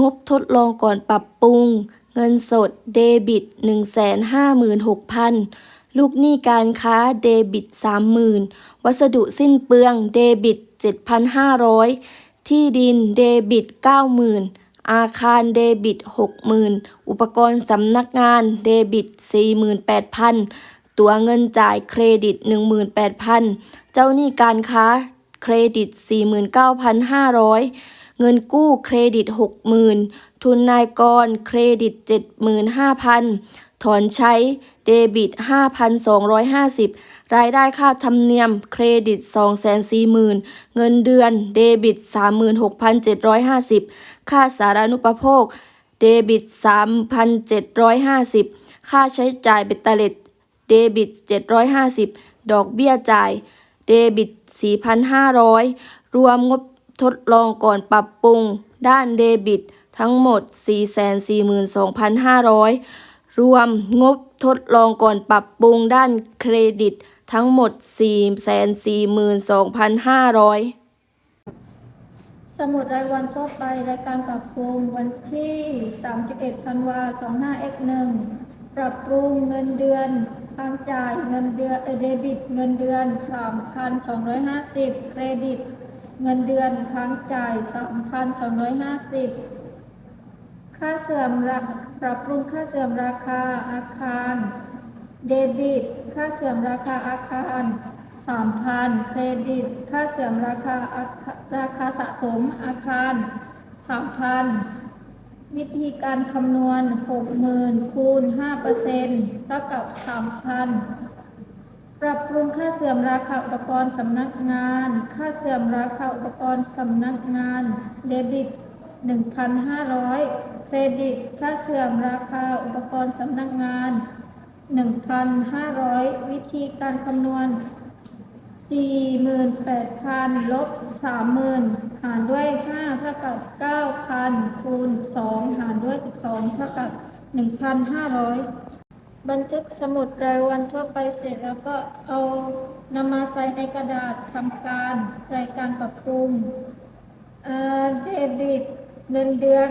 งบทดลองก่อนปรับปรุง เงินสดเดบิต 156,000 ลูกหนี้การค้าเดบิต 30,000 วัสดุสิ้นเปลืองเดบิต 7,500 ที่ดินเดบิต 90,000 อาคารเดบิต 60,000 อุปกรณ์สำนักงานเดบิต 48,000 ตัวเงินจ่ายเครดิต 18,000 เจ้าหนี้การค้าเครดิต 49,500 เงินกู้เครดิต 60,000 ทุนนายกรเครดิต 75,000 ถอนใช้เดบิต 5,250 รายได้ค่าธรรมเนียมเครดิต 240,000 เงินเดือนเดบิต 36,750 ค่าสารานุปโภค เดบิต 3,750 ค่าใช้จ่ายเบ็ดเตล็ดเดบิต 750 ดอกเบี้ยจ่าย เดบิต 4,500 รวมงบ ทดลองก่อนปรับปรุง ด้านเดบิต ทั้งหมด 442,500 รวมงบทดลองก่อนปรับปรุงด้านเครดิต ทั้งหมด 442,500สมุดรายวันทั่วไปรายการปรับปรุงวันที่ 31 ธันวา25 x 1ปรับปรุงเงินเดือนทางจ่ายเงินเดือนเดบิต เงินเดือน 3,250 เครดิต เงินเดือนค้างจ่าย3,250 ค่าเสื่อมราปรับปรุงค่าเสื่อมราคาอาคาร เดบิต ค่าเสื่อมราคาอาคาร3,000 เครดิต ค่าเสื่อมราคาอาคาราคาสะสมอาคาร 3,000 วิธีการคำนวณ 60,000 คูณ 5%เท่ากับ 3,000 ปรับปรุงค่าเสื่อมราคาอุปกรณ์สำนักงาน ค่าเสื่อมราคาอุปกรณ์สำนักงาน เดบิต 1,500 เครดิต ค่าเสื่อมราคาอุปกรณ์สำนักงาน 1,500 วิธีการคำนวณ 48,000 ลบ 30,000 หารด้วย 5 เท่ากับ 9,000 คูณ 2 หารด้วย 12 เท่ากับ 1,500 บันทึกสมุดรายวันทั่วไปเสร็จแล้วก็เอานำมาใส่ในกระดาษทำการรายการปรับปรุงเดบิตเงินเดือน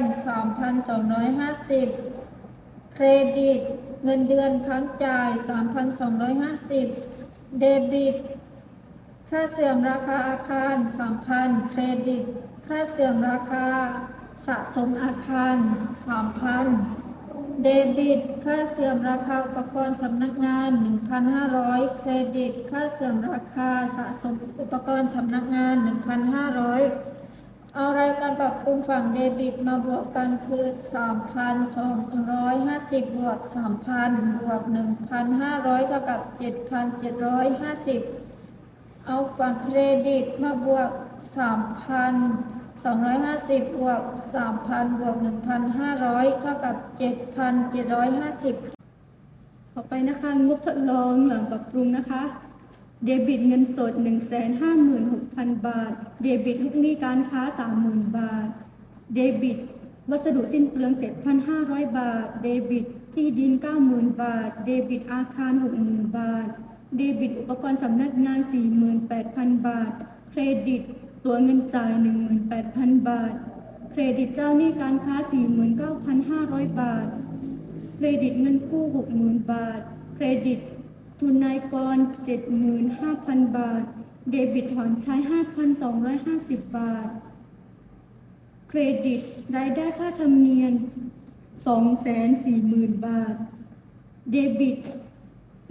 3,250 เครดิต เงินเดือนค้งจ่าย 3,250 เดบิต ค่าเสื่อมราคาอาคาร 3,000 เครดิต ค่าเสื่อมราคาสะสมอาคาร 3,000 เดบิต ค่าเสื่อมราคาอุปกรณ์สำนักงาน 1,500 เครดิต ค่าเสื่อมราคาสะสมอุปกรณ์สำนักงาน 1,500 เอารายการปรับปรุงฝั่งเดบิตมาบวกกันคือ 3,250 บวก 3,000 บวก 1,500 เท่ากับ 7,750 เอาฝั่งเครดิตมาบวก 250 บวก 3,000 บวก 1,500 เท่ากับ 7,750 ต่อไปนะคะ งบทดลองหลังปรับปรุงนะคะ เดบิตเงินสด 156,000 บาท เดบิตลูกหนี้การค้า 30,000 บาท เดบิต วัสดุสิ้นเปลือง 7,500 บาท เดบิตที่ดิน 90,000 บาท เดบิตอาคาร 60,000 บาท เดบิตอุปกรณ์สำนักงาน 48,000 บาท เครดิต ตัวเงินจ่าย 18,000 บาท เครดิตเจ้าหนี้การค้า 49,500 บาท เครดิตเงินกู้ 60,000 บาท เครดิตทุนนายกร 75,000 บาท เดบิตถอนใช้ 5,250 บาท เครดิตรายได้ค่าธรรมเนียม240,000 บาท เดบิต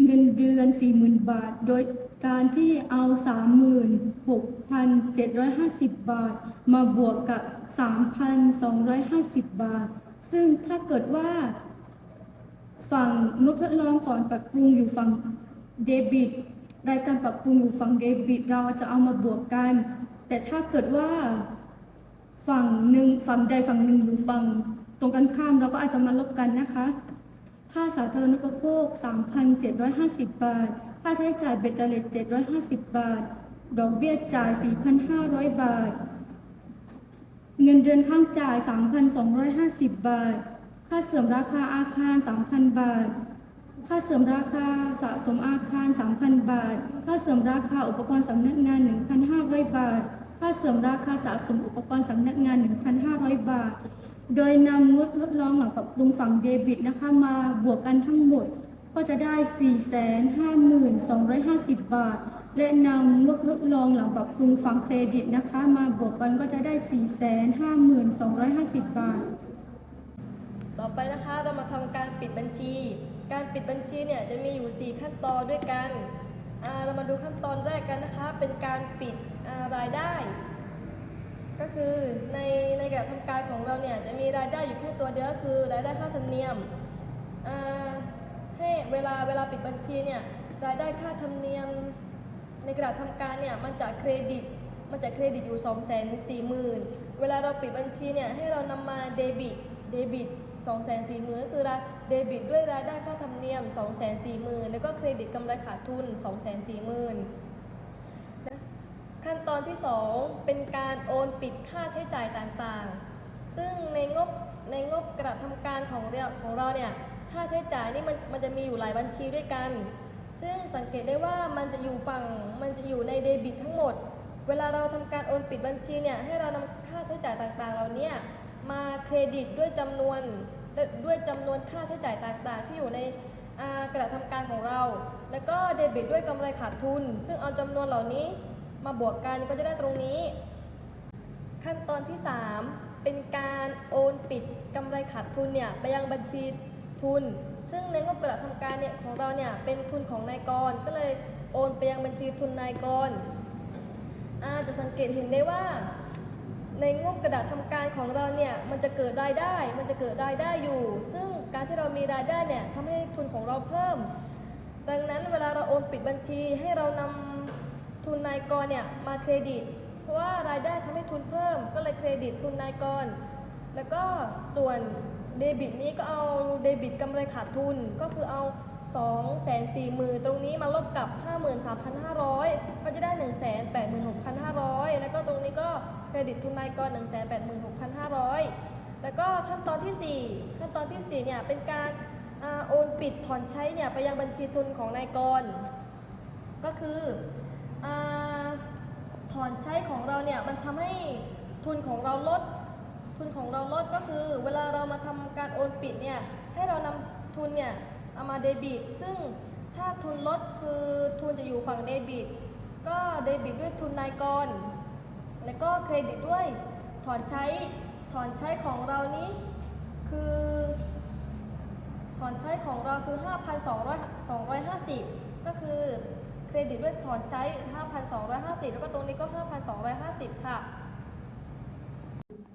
เงินเดือน 40,000 บาท โดย การที่เอา 36,750 บาท มาบวกกับ 3,250 บาท ซึ่งถ้าเกิดว่า ฝั่งงบทดลองก่อนปรับปรุงอยู่ฝั่งเดบิต รายการปรับปรุงอยู่ฝั่งเดบิต เราจะเอามาบวกกัน แต่ถ้าเกิดว่า ฝั่งหนึ่งฝั่งใดฝั่งหนึ่งอยู่ฝั่งตรงกันข้ามเราก็อาจจะมาลบกันนะคะ ค่าสาธารณูปโภค 3,750 บาท ค่าใช้จ่ายเบ็ดเตล็ด750 บาท ดอกเบี้ยจ่าย 4,500 บาท เงินเดือนข้างจ่าย 3,250 บาท ค่าเสื่อมราคาอาคาร 3,000 บาท ค่าเสื่อมราคาสะสมอาคาร 3,000 บาท ค่าเสื่อมราคาอุปกรณ์สำนักงาน 1,500 บาท ค่าเสื่อมราคาสะสมอุปกรณ์สำนักงาน 1,500 บาท โดยนำงบทดลองหลังปรับปรุงฝั่งเดบิตนะคะมาบวกกันทั้งหมด ก็จะได้ 452,50 บาท และนำงบทดลองหลังปรับปรุงฝังเครดิตนะคะ มาบวกกันก็จะได้ 452,50 บาท ต่อไปนะคะเรามาทำการปิดบัญชี การปิดบัญชีเนี่ยจะมีอยู่ 4 ขั้นตอนด้วยกัน เรามาดูขั้นตอนแรกกันนะคะ เป็นการปิดรายได้ ก็คือในในการทำการของเราเนี่ยจะมีรายได้อยู่แค่ตัวเดียวคือรายได้ค่าธรรมเนียมอ่า เวลาเวลาปิดบัญชีเนี่ยรายได้ค่าธรรมเนียมในกระดาษทำการเนี่ยมันจะเครดิตมันจะเครดิตอยู่2 4 0 0 0 0เวลาเราปิดบัญชีเนี่ยให้เรานำมาเดบิตเดบิต2 4 0 0 0 0ก็คือรายเดบิตด้วยรายได้ค่าธรรมเนียม2 4 0 0 0 0แล้วก็เครดิตกำไรขาดทุน2 4 0 0 0 0นะขั้นตอนที่ 2 เป็นการโอนปิดค่าใช้จ่ายต่างๆ ซึ่งในงบ ในงบกระดาษทำการของเราของเราเนี่ยค่าใช้จ่ายนี่มันมันจะมีอยู่หลายบัญชีด้วยกัน ซึ่งสังเกตได้ว่ามันจะอยู่ฝั่งมันจะอยู่ในเดบิตทั้งหมด เวลาเราทำการโอนปิดบัญชีเนี่ยให้เรานำค่าใช้จ่ายต่างๆเหล่าเนี้ยมาเครดิตด้วยจำนวนด้วยด้วยจำนวนค่าใช้จ่ายต่างๆ ที่อยู่ในกระดาษทำการของเรา แล้วก็เดบิตด้วยกำไรขาดทุน ซึ่งเอาจำนวนเหล่านี้มาบวกกันก็จะได้ตรงนี้ ขั้นตอนที่ 3 เป็นการโอนปิดกำไรขาดทุนเนี่ยไปยังบัญชีทุน ซึ่งในงบกระดาษทำการเนี่ยของเราเนี่ยเป็นทุนของนายกรก็เลยโอนไปยังบัญชีทุนนายกรอาจะสังเกตเห็นได้ว่า ในงบกระดาษทำการของเราเนี่ยมันจะเกิดรายได้ มันจะเกิดรายได้อยู่ ซึ่งการที่เรามีรายได้เนี่ยทำให้ทุนของเราเพิ่ม ดังนั้นเวลาเราโอนปิดบัญชีให้เรานำทุนนายกรเนี่ยมาเครดิต เพราะว่ารายได้ทำให้ทุนเพิ่ม ก็เลยเครดิตทุนนายกร แล้วก็ส่วนเดบิตนี้ก็เอาเดบิตกำไรขาดทุนก็คือเอา2 4 0 0 0 0ตรงนี้มาลบกับ 53,500 ก็จะได้ 186,500 แล้วก็ตรงนี้ก็เครดิตทุนนายกร 186,500 แล้วก็ขั้นตอนทีสี่4 ขั้นตอนทีสี่ 4 เนี่ย เป็นการโอนปิดถอนใช้เนี่ย ไปยังบัญชีทุนของนายกร ก็คืออ ถอนใช้ของเราเนี่ยมันทำให้ทุนของเราลด ทุนของเราลดก็คือ เวลาเรามาทำการโอนปิดเนี่ยให้เรานำทุนเนี่ยเอามาเดบิต ซึ่งถ้าทุนลดคือทุนจะอยู่ฝั่งเดบิต ก็เดบิตด้วยทุนนายกร แล้วก็เครดิตด้วยถอนใช้ถอนใช้ของเรานี้คือถอนใช้ของเราคือ 5,250 ก็คือ เครดิตด้วยถอนใช้ 5,250 แล้วก็ตรงนี้ก็ 5,250 ค่ะ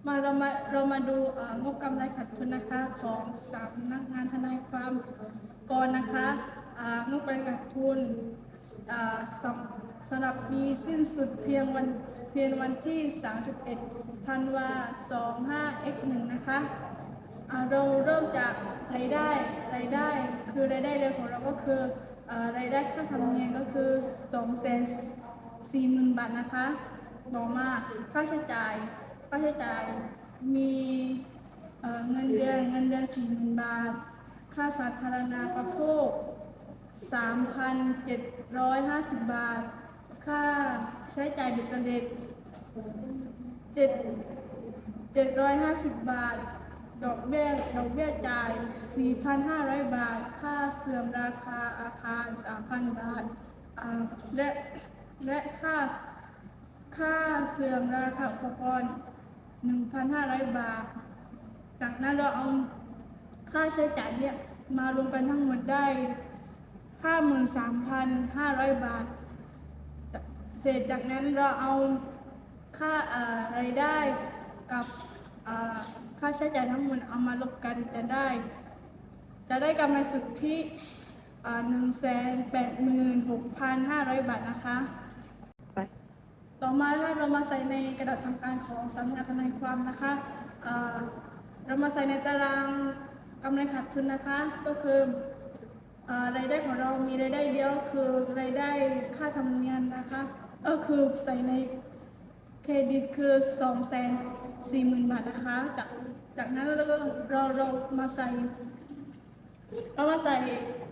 มาเรามาเรามาดูงบกำไรขาดทุนนะคะของสำนักงานทนายความก่อนนะคะงบกำไรขาดทุนสำสำหรับปีสิ้นสุดเพียงวันเพียงวันที่ 31 ธันวา25 x 1นะคะเราเริ่มจากรายได้รายได้คือรายได้เดิมของเราก็คือ รายได้ค่าธรรมเนียมก็คือ2 4 0 0 0 0บาทนะคะต่อมาค่าใช้จ่าย ค่าใช้จ่ายมีเงินเดือนเงินเดือนสี่หมื่นบาท ค่าสาธารณประโภคสามพันเจ็ดร้อยห้าสิบบาท ค่าใช้จ่ายเบ็ดเตล็ดเจ็ดเจ็ดร้อยห้าสิบบาท ดอกเบี้ยดอกเบี้ยจ่ายสี่พันห้าร้อยบาท ค่าเสื่อมราคาอาคารสามพันบาท และและค่าค่าเสื่อมราคาอุปกรณ์ 1,500 บาท จากนั้นเราเอาค่าใช้จ่ายเนี่ยมารวมกันทั้งหมดได้ 53,500 บาท เสร็จจากนั้นเราเอาค่าอ่อรได้กับ ค่าใช้จ่ายทั้งหมดเอามาลบกันจะได้ จะได้กำไรสุทธิหนึ่งแสนแปดหมื่นหกพันห้าร้อยบาทนะคะต่อมาถ้าเรามาใส่ในกระดาษทำการของสำนักงานทนายความนะคะเอ่อเรามาใส่ในตารางกำไรขาดทุนนะคะ ก็คือเอ่อรายได้ของเรามีรายได้เดียวคือรายได้ค่าธรรมเนียมนะคะ ก็คือใส่ใน เครดิตคือสองแสนสี่หมื่นบาทนะคะ จากจากนั้นเราก็เราเรามาใส่เรามาใส่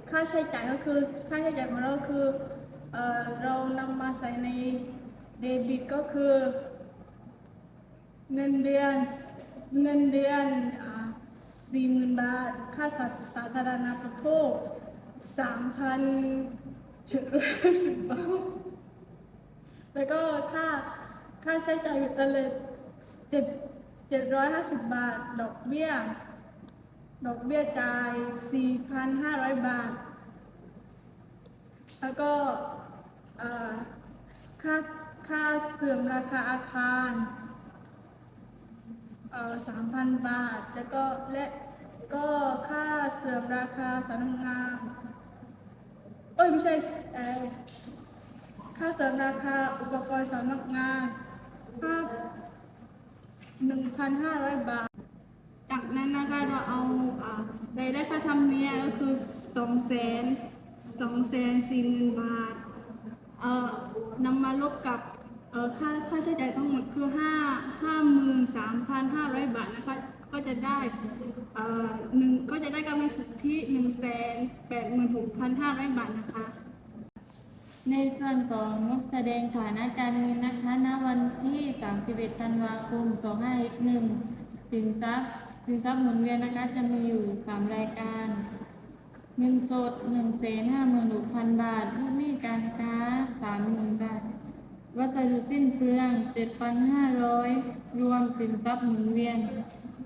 ค่าใช้จ่ายก็คือค่าใช้จ่ายของเราคือเอ่อเรานำมาใส่ในเดบิตก็คือ เงินเดือนเงินเดือนสี่หมื่นบาท ค่าสาสาธารณประโภคสามพันเจ็ดร้อยสิบบาทแล้วก็ค่า ค่าใช้จ่ายอินเทอร์เน็ตเจ็ดเจ็ดร้อยห้าสิบบาท ดอกเบี้ย ดอกเบี้ยจ่ายสี่พันห้าร้อยบาท แล้วก็ค่าค่าเสื่อมราคาอาคารสามพันบาท แล้วก็และก็ค่าเสื่อมราคาสำนักงานเอ้ยไม่ใช่ค่าเสื่อมราคาอุปกรณ์สำนักงาน ห้าหนึ่งพันห้าร้อยบาท จากนั้นนะคะเราเอาอ่ารายได้ค่าธรรมเนียมก็คือสองแสนสองแสนสี่หมื่นบาท เอ่อนำมาลบกับเอ่อค่าค่าใช้จ่ายทั้งหมดคือห้าห้าหมื่นสามพันห้าร้อยบาทนะคะ ก็จะได้เอ่อหนึ่งก็จะได้กำไรสุทธิหนึ่งแสนแปดหมื่นหกพันห้าร้อยบาทนะคะ ในส่วนของงบแสดงฐานะการเงินนะคะ ณ วันที่ 31 ธันวาคม 2561สินทรัพย์สินทรัพย์หมุนเวียนนะคะจะมีอยู่ 3 รายการ เงินสด156,000 บาท ลูกหนี้การค้า 30,000 บาท วัสดุสิ้นเปลือง 7,500 รวมสินทรัพย์หมุนเวียน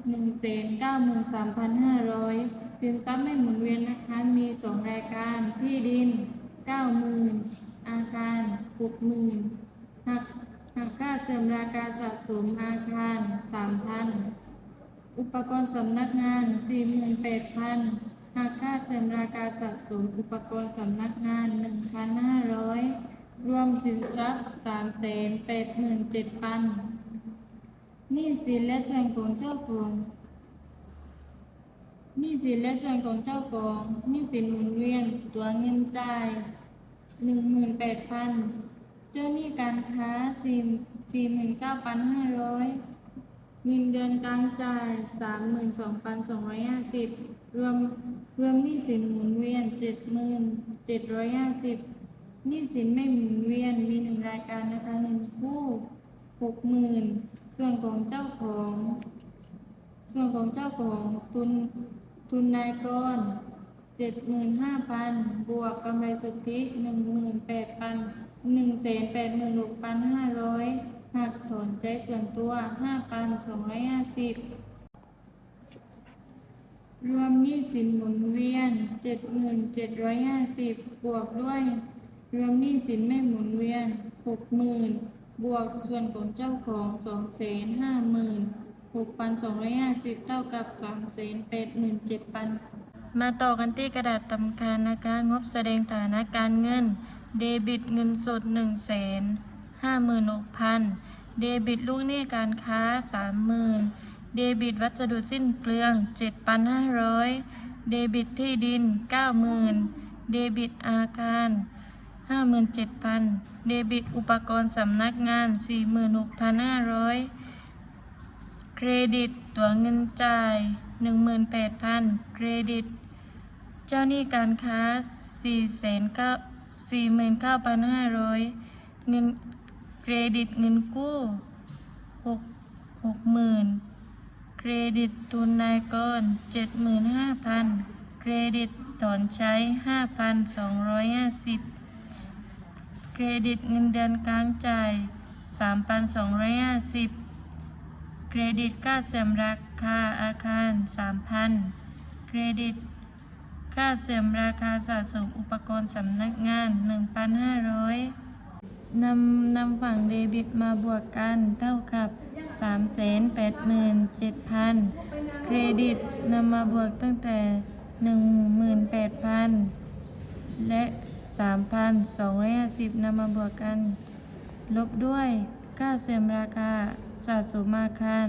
193,500 สินทรัพย์ไม่หมุนเวียนนะคะ มี 2 รายการ ที่ดิน 90,000 อาคาร60,000หักหักค่าเสื่อมราคาสะสมอาคาร3,000อุปกรณ์สำนักงาน48,000หักค่าเสื่อมราคาสะสมอุปกรณ์สำนักงาน1,500รวมสินทรัพย์387,000หนี้สินและส่วนของเจ้าของหนี้สินและส่วนของเจ้าของหนี้สินหมุนเวียนตัวเงินจ่าย หนึ่งหมื่นแปดพันเจ้าหนี้การค้าสี่สี่หมื่นเก้าพันห้าร้อยเงินเดือนกลางจ่ายสามหมื่นสองพันสองร้อยห้าสิบรวมรวมหนี้สินหมุนเวียนเจ็ดหมื่นเจ็ดร้อยห้าสิบหนี้สินไม่หมุนเวียนมีหนึ่งรายการนะคะเงินกู้หกหมื่นส่วนของเจ้าของ ส่วนของเจ้าของทุนทุนนายกร เจ็ดหมื่นห้าพันบวกกำไรสุทธิหนึ่งหมื่นแปดพันหนึ่งแสนแปดหมื่นหกพันห้าร้อยหักถอนใจส่วนตัวห้าพันสองร้อยห้าสิบรวมหนี้สินหมุนเวียนเจ็ดหมื่นเจ็ดร้อยห้าสิบบวกด้วย รวมหนี้สินไม่หมุนเวียนหกหมื่นบวกส่วนของเจ้าของสองแสนห้าหมื่นหกพันสองร้อยห้าสิบเท่ากับสามแสนแปดหมื่นเจ็ดพัน มาต่อกันที่กระดาษตำคาญนะคะ งบแสดงฐานะการเงิน เดบิตเงินสด1 5 6 0 0 0 เดบิตลูกหนี้การค้า 30,000 เดบิตวัสดุสิ้นเปลือง 7,500 เดบิตที่ดิน 90,000 เดบิตอาคาร57,000 เดบิตอุปกรณ์สำนักงาน 46,500 เครดิต ตัวเงินจ่าย 18,000 เครดิต เจ้าหนี้การค้า 49,500 เงินเครดิตเงินกู้ 6 60,000 เครดิตทุนนายกร75,000 เครดิตถอนใช้ 5,250 เครดิตเงินเดือนค้างจ่าย 3,250 เครดิตค่าเสื่อมราคาอาคาร 3,000 เครดิตค่าเสื่อมราคาสะสมอุปกรณ์สำนักงาน 1,500 นำนำฝั่งเดบิตมาบวกกันเท่ากับ 387,000 เครดิตนำมาบวกตั้งแต่ 18,000 และ 3,250นำมาบวกกัน ลบด้วยค่าเสื่อมราคา สะสมอาคาร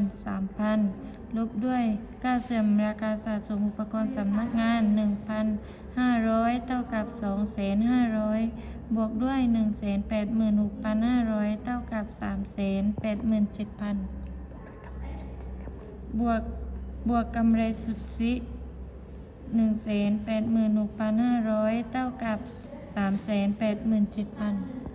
3,000 ลบด้วยค่าเสื่อมราคาสะสมอุปกรณ์สำนักงาน 1,500 เท่ากับ 2,500 บวกด้วย 186,500 เท่ากับ 387,000 บวกบวกกำไรสุทธิ186,500 เท่ากับ 387,000